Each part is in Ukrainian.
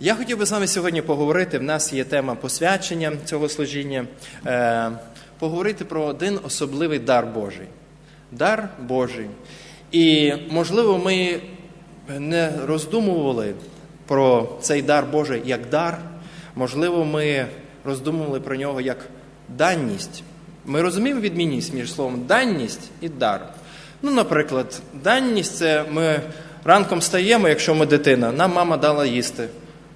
Я хотів би з вами сьогодні поговорити. В нас є тема посвячення цього служіння. Е, поговорити про один особливий дар Божий. Дар Божий. І, можливо, ми не роздумували про цей дар Божий як дар. Можливо, ми роздумували про нього як данність. Ми розуміємо відмінність між словом данність і дар. Ну, наприклад, данність це ми ранком стаємо, якщо ми дитина, нам мама дала їсти.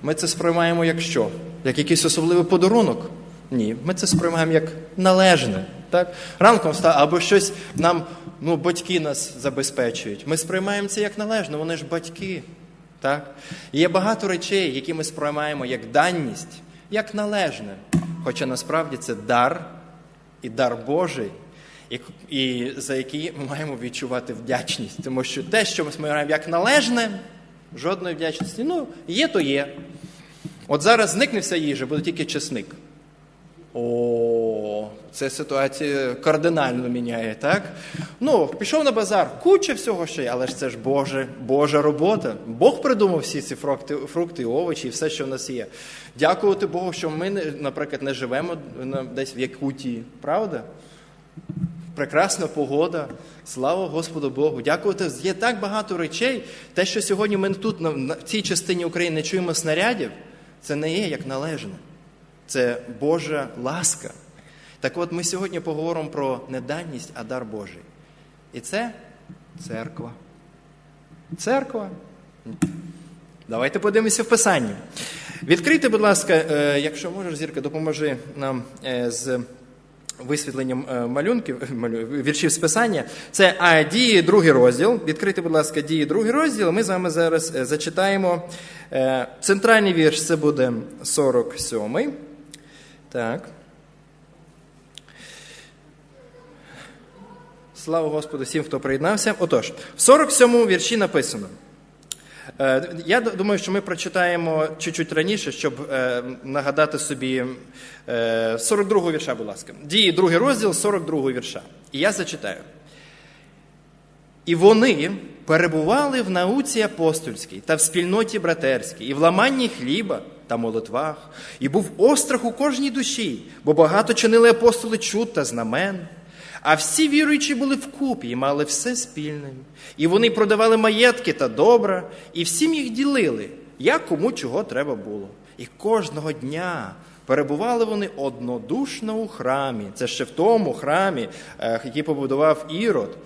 Ми це сприймаємо як що? Як якийсь особливий подарунок? Ні, ми це сприймаємо як належне. Так? Ранком встав, або щось нам, ну, батьки нас забезпечують. Ми сприймаємо це як належне, вони ж батьки. Так? І Є багато речей, які ми сприймаємо як данність, як належне. Хоча насправді це дар і дар Божий, і, і за який ми маємо відчувати вдячність. Тому що те, що ми сприймаємо як належне, жодної вдячності. Ну, є, то є. От зараз зникне вся їжа, буде тільки чесник. О, це ситуація кардинально міняє, так? Ну, пішов на базар, куча всього ще, є, але ж це ж Боже, Божа робота. Бог придумав всі ці фрукти, фрукти, овочі і все, що в нас є. Дякувати Богу, що ми, наприклад, не живемо десь в Якутії, правда? Прекрасна погода, слава Господу Богу. Дякувати. Є так багато речей. Те, що сьогодні ми тут, в цій частині України, не чуємо снарядів, це не є як належне. Це Божа ласка. Так от ми сьогодні поговоримо про не данність, а дар Божий. І це церква. Церква. Давайте подивимося в Писанні. Відкрийте, будь ласка, е, якщо можеш, зірка, допоможи нам е, з висвітленням е, малюнків, віршів з Писання. Це а, дії, другий розділ. Відкрийте, будь ласка, дії, другий розділ. Ми з вами зараз е, зачитаємо. е, Центральний вірш це буде 47-й. Так. Слава Господу всім, хто приєднався. Отож, в 47-му вірші написано. Е, Я думаю, що ми прочитаємо чуть-чуть раніше, щоб е, нагадати собі е, 42-го вірша, будь ласка. Дії, другий розділ, 42-го вірша. І я зачитаю. І вони перебували в науці апостольській та в спільноті братерській, і в ламанні хліба та молитвах, і був острах у кожній душі, бо багато чинили апостоли чуд та знамен. А всі віруючі були вкупі і мали все спільне. І вони продавали маєтки та добра, і всім їх ділили, як кому чого треба було. І кожного дня перебували вони однодушно у храмі. Це ще в тому храмі, е, який побудував Ірод.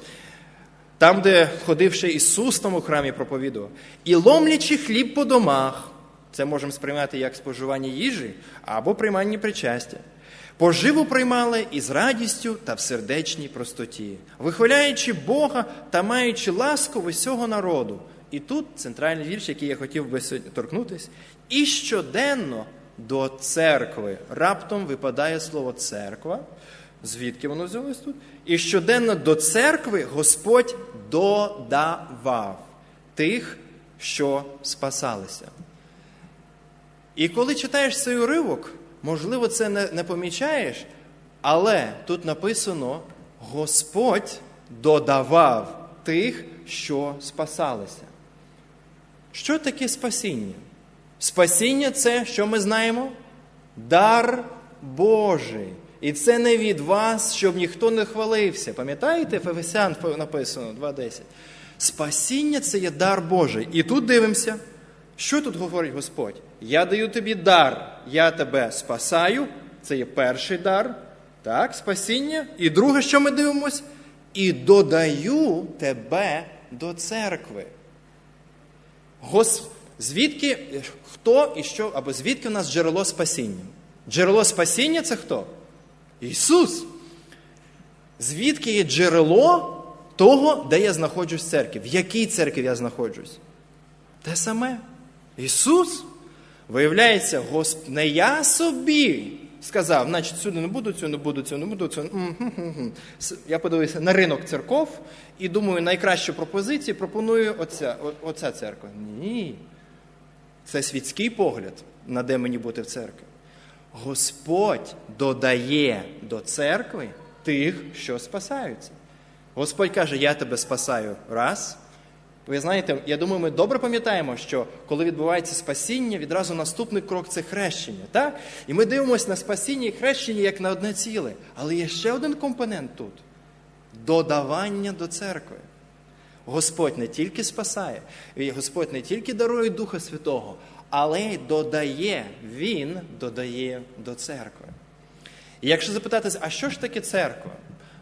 Там, де ходивши Ісус тому храмі проповідував, і ломлячи хліб по домах, це можемо сприймати як споживання їжі або приймання причастя. Поживу приймали із радістю та в сердечній простоті, вихваляючи Бога та маючи ласку в усього народу. І тут центральний вірш, який я хотів би торкнутися, і щоденно до церкви. Раптом випадає слово церква. Звідки воно взялось тут? І щоденно до церкви Господь додавав тих, що спасалися. І коли читаєш цей уривок, можливо, це не, не помічаєш, але тут написано: Господь додавав тих, що спасалися. Що таке спасіння? Спасіння це, що ми знаємо? Дар Божий. І це не від вас, щоб ніхто не хвалився. Пам'ятаєте, в написано 2.10. Спасіння це є дар Божий. І тут дивимося, що тут говорить Господь? Я даю тобі дар, я тебе спасаю. Це є перший дар, так, спасіння. І друге, що ми дивимося? І додаю тебе до церкви. Гос... Звідки хто і що, або звідки в нас джерело спасіння? Джерело спасіння це хто? Ісус. Звідки є джерело того, де я знаходжусь в церкві? В якій церкві я знаходжусь? Те саме. Ісус. Виявляється, Госп... не я собі сказав, значить, сюди не буду, цю не буду, цю не буду, цю. м-м-м-м. Я подивився на ринок церков і думаю, найкращу пропозицію пропоную оця, оця церква. Ні. Це світський погляд, на де мені бути в церкві. Господь додає до церкви тих, що спасаються. Господь каже: Я тебе спасаю раз, Ви знаєте, я думаю, ми добре пам'ятаємо, що коли відбувається спасіння, відразу наступний крок це хрещення. Так? І ми дивимося на спасіння і хрещення як на одне ціле. Але є ще один компонент тут додавання до церкви. Господь не тільки спасає, і Господь не тільки дарує Духа Святого, але й додає, Він додає до церкви. І якщо запитатися, а що ж таке церква?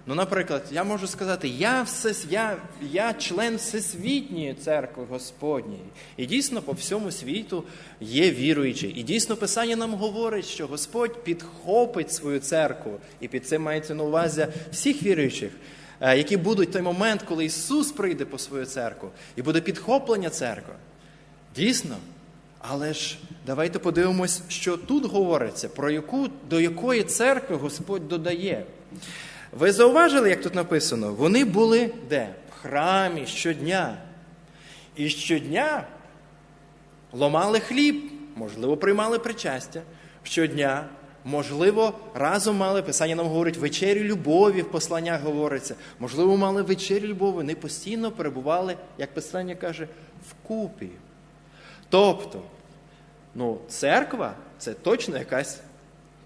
Ну, наприклад, я можу сказати, я, все, я, я член Всесвітньої церкви Господньої. І дійсно по всьому світу є віруючі. І дійсно Писання нам говорить, що Господь підхопить свою церкву, і під цим мається на увазі всіх віруючих, е, які будуть в той момент, коли Ісус прийде по свою церкву, і буде підхоплення церкви. Дійсно. Але ж давайте подивимось, що тут говориться, про яку, до якої церкви Господь додає. Ви зауважили, як тут написано? Вони були де? В храмі щодня. І щодня ломали хліб, можливо, приймали причастя. Щодня, можливо, разом мали, Писання нам говорить, вечерю любові в посланнях говориться. Можливо, мали вечерю любові, вони постійно перебували, як Писання каже, вкупі. Тобто, ну, церква це точно якась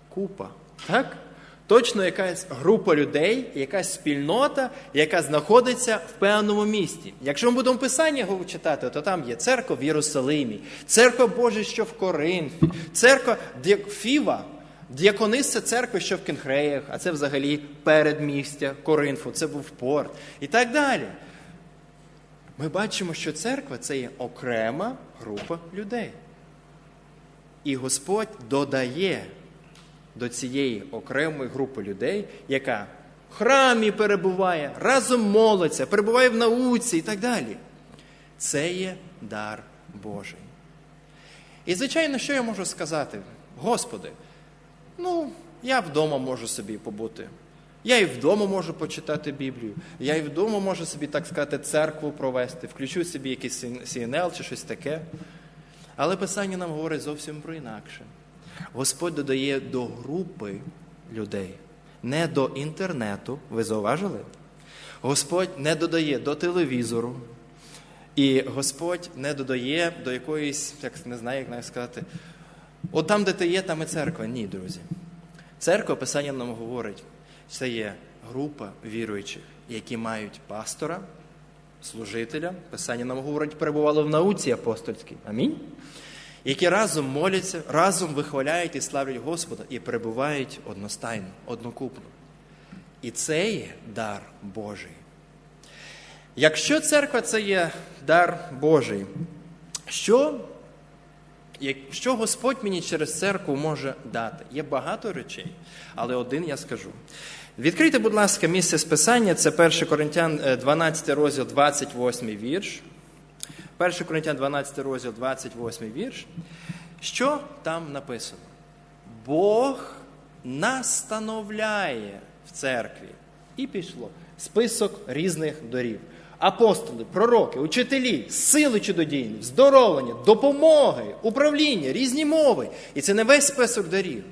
купа. Так? Точно якась група людей, якась спільнота, яка знаходиться в певному місті. Якщо ми будемо писання читати, то там є церква в Єрусалимі, церква Божа, що в Коринфі, церква Фіва, діаконисця церкви, що в Кенхреях, а це взагалі передмістя Коринфу, це був порт і так далі. Ми бачимо, що церква це є окрема група людей. І Господь додає до цієї окремої групи людей, яка в храмі перебуває, разом молиться, перебуває в науці і так далі. Це є дар Божий. І, звичайно, що я можу сказати? Господи, ну, я вдома можу собі побути. Я і вдома можу почитати Біблію, я і вдома можу собі, так сказати, церкву провести, включу собі якийсь CNL чи щось таке. Але Писання нам говорить зовсім про інакше. Господь додає до групи людей, не до інтернету. Ви зауважили? Господь не додає до телевізору. І Господь не додає до якоїсь, як не знаю, як навіть сказати, от там, де ти є, там і церква. Ні, друзі. Церква, Писання нам говорить, це є група віруючих, які мають пастора, служителя. Писання нам говорить, перебували в науці апостольській. Амінь які разом моляться, разом вихваляють і славлять Господа і перебувають одностайно, однокупно. І це є дар Божий. Якщо церква це є дар Божий, що, що Господь мені через церкву може дати? Є багато речей, але один я скажу. Відкрийте, будь ласка, місце списання, це 1 Коринтян 12 розділ, 28 вірш. 1 Коринтян 12 розділ, 28 вірш. Що там написано? Бог настановляє в церкві. І пішло список різних дорів. Апостоли, пророки, учителі, сили чудодійні, здоровлення, допомоги, управління, різні мови. І це не весь список дарів.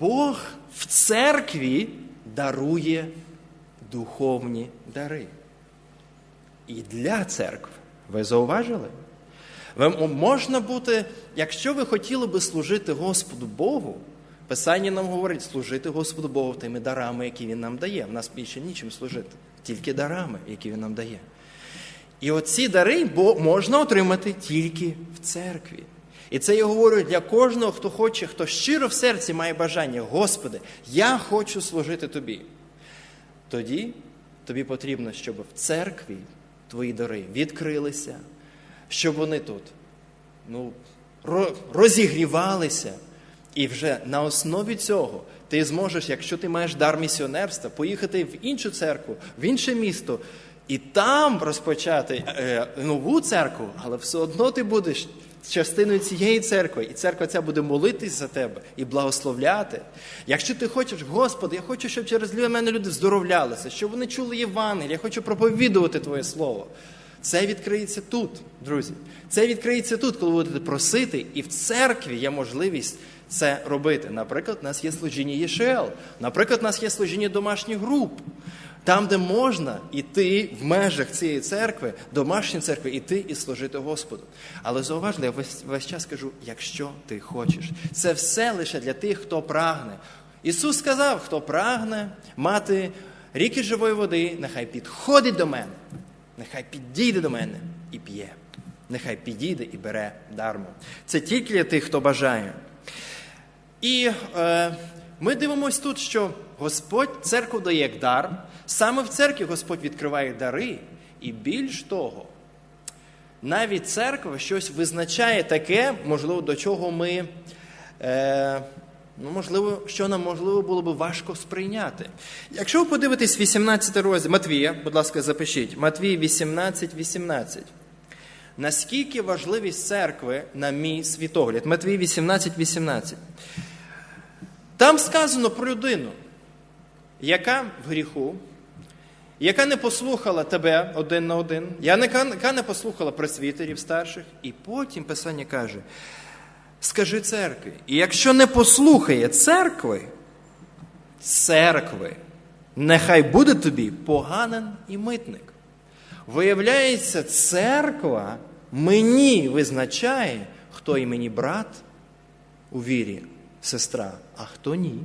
Бог в церкві дарує духовні дари. І для церкви. Ви зауважили? Ви, можна бути, якщо ви хотіли би служити Господу Богу, Писання нам говорить, служити Господу Богу тими дарами, які Він нам дає. В нас більше нічим служити, тільки дарами, які Він нам дає. І оці дари можна отримати тільки в церкві. І це я говорю для кожного, хто хоче, хто щиро в серці має бажання, Господи, я хочу служити Тобі. Тоді тобі потрібно, щоб в церкві твої дари відкрилися, щоб вони тут ну, розігрівалися. І вже на основі цього ти зможеш, якщо ти маєш дар місіонерства, поїхати в іншу церкву, в інше місто і там розпочати е, нову церкву, але все одно ти будеш частиною цієї церкви, і церква ця буде молитись за тебе і благословляти. Якщо ти хочеш, Господи, я хочу, щоб через мене люди здоровлялися, щоб вони чули Євангеліє, я хочу проповідувати Твоє Слово. Це відкриється тут, друзі. Це відкриється тут, коли будете просити, і в церкві є можливість це робити. Наприклад, у нас є служіння ЄШЛ, наприклад, у нас є служіння домашніх груп. Там, де можна йти в межах цієї церкви, домашньої церкви, іти і служити Господу. Але зауважте, я весь, весь час кажу, якщо ти хочеш. Це все лише для тих, хто прагне. Ісус сказав, хто прагне мати ріки живої води, нехай підходить до мене, нехай підійде до мене і п'є. Нехай підійде і бере дармо. Це тільки для тих, хто бажає. І е, ми дивимося тут, що Господь церкву дає як дар. Саме в церкві Господь відкриває дари, і більш того, навіть церква щось визначає таке, можливо, до чого ми, е, ну, можливо, що нам можливо було би важко сприйняти. Якщо ви подивитесь 18 розділ Матвія, будь ласка, запишіть, Матвій 18, 18. Наскільки важливість церкви на мій світогляд? Матвій 18, 18. Там сказано про людину, яка в гріху, яка не послухала тебе один на один, яка не послухала пресвітерів старших, і потім Писання каже: скажи церкві. І якщо не послухає церкви, церкви, нехай буде тобі поганен і митник. Виявляється, церква мені визначає, хто і мені брат у вірі, сестра, а хто ні.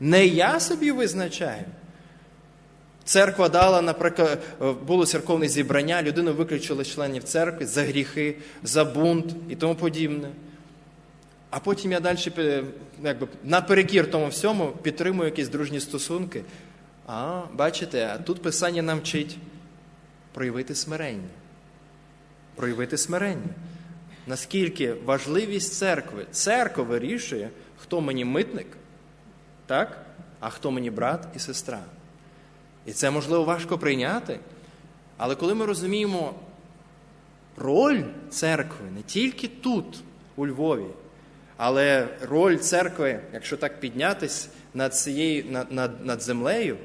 Не я собі визначаю. Церква дала, наприклад, було церковне зібрання, людину виключили з членів церкви за гріхи, за бунт і тому подібне. А потім я далі якби, наперекір тому всьому підтримую якісь дружні стосунки. А, бачите, а тут Писання нам вчить проявити смирення. Проявити смирення. Наскільки важливість церкви? Церква вирішує, хто мені митник, так? а хто мені брат і сестра. І це можливо важко прийняти. Але коли ми розуміємо роль церкви не тільки тут, у Львові, але роль церкви, якщо так піднятись над цією, над, над, над землею,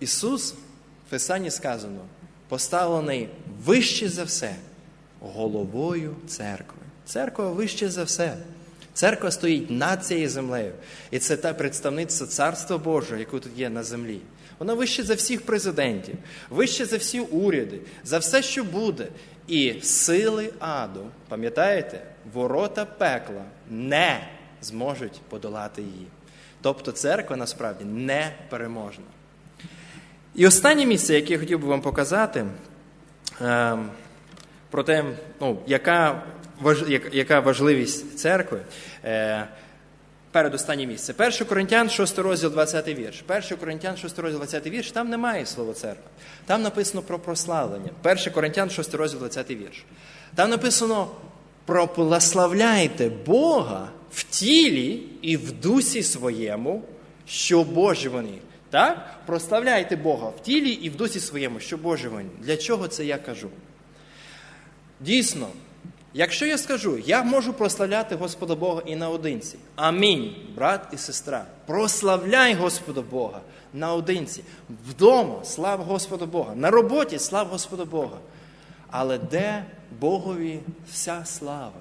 Ісус в Писанні сказано, поставлений вище за все головою церкви. Церква вище за все. Церква стоїть над цією землею. І це та представниця Царства Божого, яке тут є на землі. Вона вище за всіх президентів, вище за всі уряди, за все, що буде. І сили аду, пам'ятаєте, ворота пекла не зможуть подолати її. Тобто церква насправді не переможна. І останнє місце, яке я хотів би вам показати, е, про те, ну, яка, важ, яка важливість церкви. Е, Передостаннє місце. 1 Коринтян, 6 розділ, 20 вірш. 1 Коринтян, 6 розділ, 20 вірш, там немає слова церква. Там написано про прославлення. 1 Коринтян, 6 розділ, 20 вірш. Там написано прославляйте Бога в тілі і в дусі своєму, що Божі вони. Так? Прославляйте Бога в тілі і в дусі своєму, що Божі вони. Для чого це я кажу? Дійсно, якщо я скажу, я можу прославляти Господа Бога і наодинці. Амінь, брат і сестра. Прославляй Господа Бога наодинці. Вдома слава Господа Бога. На роботі слава Господа Бога. Але де Богові вся слава?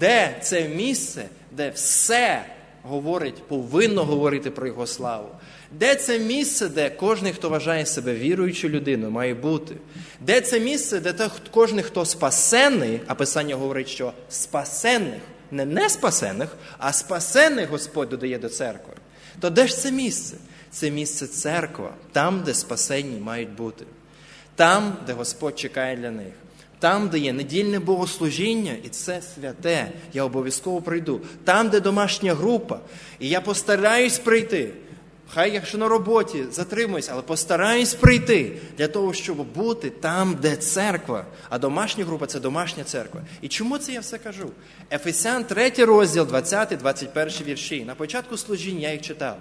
Де це місце, де все говорить, повинно говорити про Його славу? Де це місце, де кожен, хто вважає себе віруючою людиною, має бути? Де це місце, де кожен, хто спасенний, а Писання говорить, що спасенних, не не спасених, а спасенних Господь додає до церкви. То де ж це місце? Це місце церква, там, де спасенні мають бути, там, де Господь чекає для них. Там, де є недільне богослужіння, і це святе, я обов'язково прийду. Там, де домашня група, і я постараюсь прийти. Хай, якщо на роботі затримуюсь, але постараюсь прийти для того, щоб бути там, де церква. А домашня група це домашня церква. І чому це я все кажу? Ефесян 3 розділ, 20-21 вірші. На початку служіння я їх читав.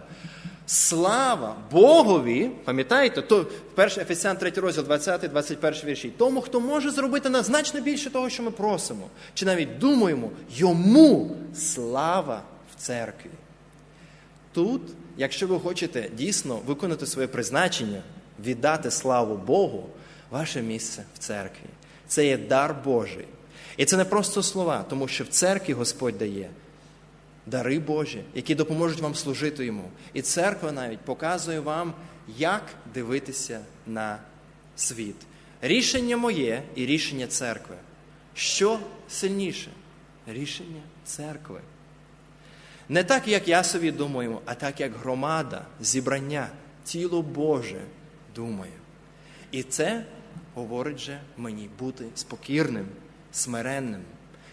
Слава Богові, пам'ятаєте, то перший Ефесян 3 розділ, 20-21 вірші. Тому, хто може зробити на значно більше того, що ми просимо, чи навіть думаємо, йому слава в церкві. Тут, якщо ви хочете дійсно виконати своє призначення, віддати славу Богу, ваше місце в церкві. Це є дар Божий. І це не просто слова, тому що в церкві Господь дає дари Божі, які допоможуть вам служити йому. І церква навіть показує вам, як дивитися на світ. Рішення моє і рішення церкви. Що сильніше? Рішення церкви. Не так, як я собі думаю, а так, як громада, зібрання, тіло Боже думає. І це говорить же мені бути спокірним, смиренним.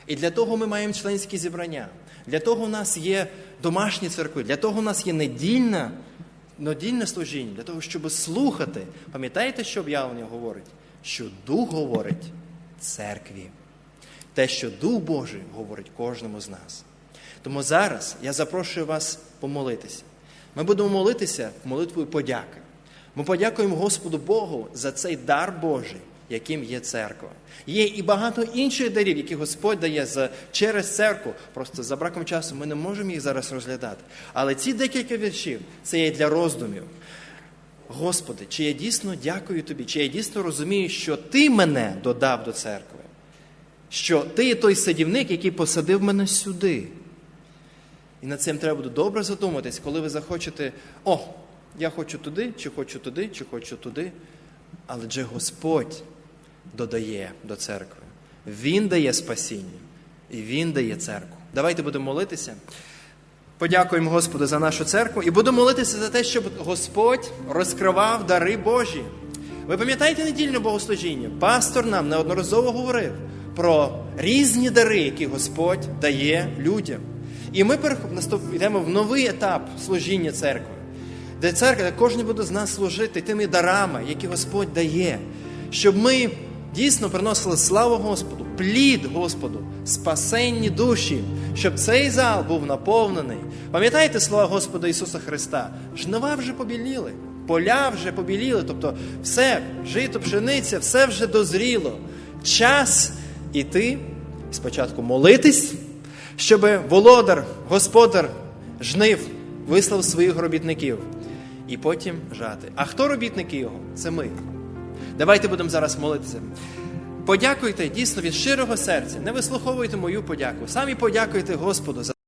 І для того ми маємо членські зібрання. Для того у нас є домашні церкви, для того у нас є недільна, недільне служіння, для того, щоб слухати. Пам'ятаєте, що об'явлення говорить? Що Дух говорить церкві. Те, що Дух Божий говорить кожному з нас. Тому зараз я запрошую вас помолитися. Ми будемо молитися молитвою подяки. Ми подякуємо Господу Богу за цей дар Божий, яким є церква. Є і багато інших дарів, які Господь дає через церкву. Просто за браком часу ми не можемо їх зараз розглядати. Але ці декілька віршів це є для роздумів. Господи, чи я дійсно дякую Тобі, чи я дійсно розумію, що Ти мене додав до церкви, що Ти є той садівник, який посадив мене сюди. І над цим треба буде добре задуматись, коли ви захочете, о, я хочу туди, чи хочу туди, чи хочу туди. Але же Господь додає до церкви. Він дає спасіння і Він дає церкву. Давайте будемо молитися. Подякуємо Господу за нашу церкву і будемо молитися за те, щоб Господь розкривав дари Божі. Ви пам'ятаєте недільне богослужіння? Пастор нам неодноразово говорив про різні дари, які Господь дає людям. І ми йдемо в новий етап служіння церкви, де церква, де кожен буде з нас служити тими дарами, які Господь дає, щоб ми дійсно приносили славу Господу, плід Господу, спасенні душі, щоб цей зал був наповнений. Пам'ятаєте слова Господа Ісуса Христа? Жнива вже побіліли, поля вже побіліли, тобто все, жито, пшениця, все вже дозріло. Час іти, спочатку молитись, щоб володар, господар жнив вислав своїх робітників і потім жати. А хто робітники його? Це ми. Давайте будемо зараз молитися. Подякуйте дійсно від щирого серця. Не вислуховуйте мою подяку. Самі подякуйте Господу за.